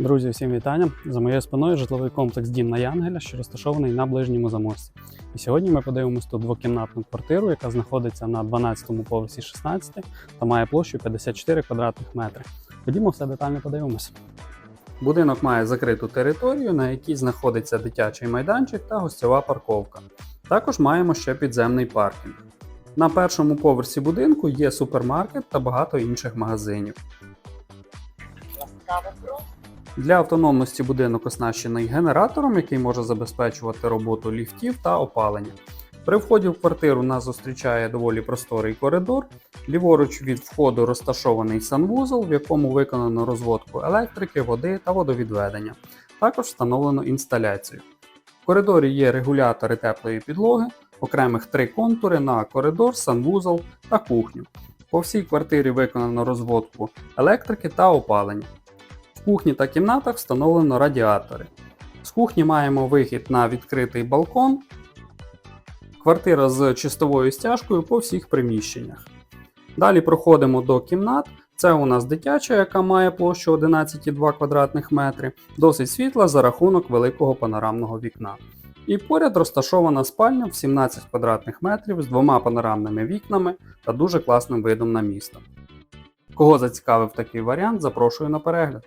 Друзі, всім вітання! За моєю спиною житловий комплекс Дім на Янгеля, що розташований на ближньому заморську. І сьогодні ми подивимось тут двокімнатну квартиру, яка знаходиться на 12-му поверсі 16 та має площу 54 квадратних метри. Ходімо все детально подивимося. Будинок має закриту територію, на якій знаходиться дитячий майданчик та гостьова парковка. Також маємо ще підземний паркінг. На першому поверсі будинку є супермаркет та багато інших магазинів. Для автономності будинок оснащений генератором, який може забезпечувати роботу ліфтів та опалення. При вході в квартиру нас зустрічає доволі просторий коридор. Ліворуч від входу розташований санвузол, в якому виконано розводку електрики, води та водовідведення. Також встановлено інсталяцію. В коридорі є регулятори теплої підлоги, окремих три контури на коридор, санвузол та кухню. По всій квартирі виконано розводку електрики та опалення. В кухні та кімнатах встановлено радіатори. З кухні маємо вихід на відкритий балкон. Квартира з чистовою стяжкою по всіх приміщеннях. Далі проходимо до кімнат. Це у нас дитяча, яка має площу 11,2 квадратних метри, досить світла за рахунок великого панорамного вікна. І поряд розташована спальня в 17 квадратних метрів з двома панорамними вікнами та дуже класним видом на місто. Кого зацікавив такий варіант, запрошую на перегляд.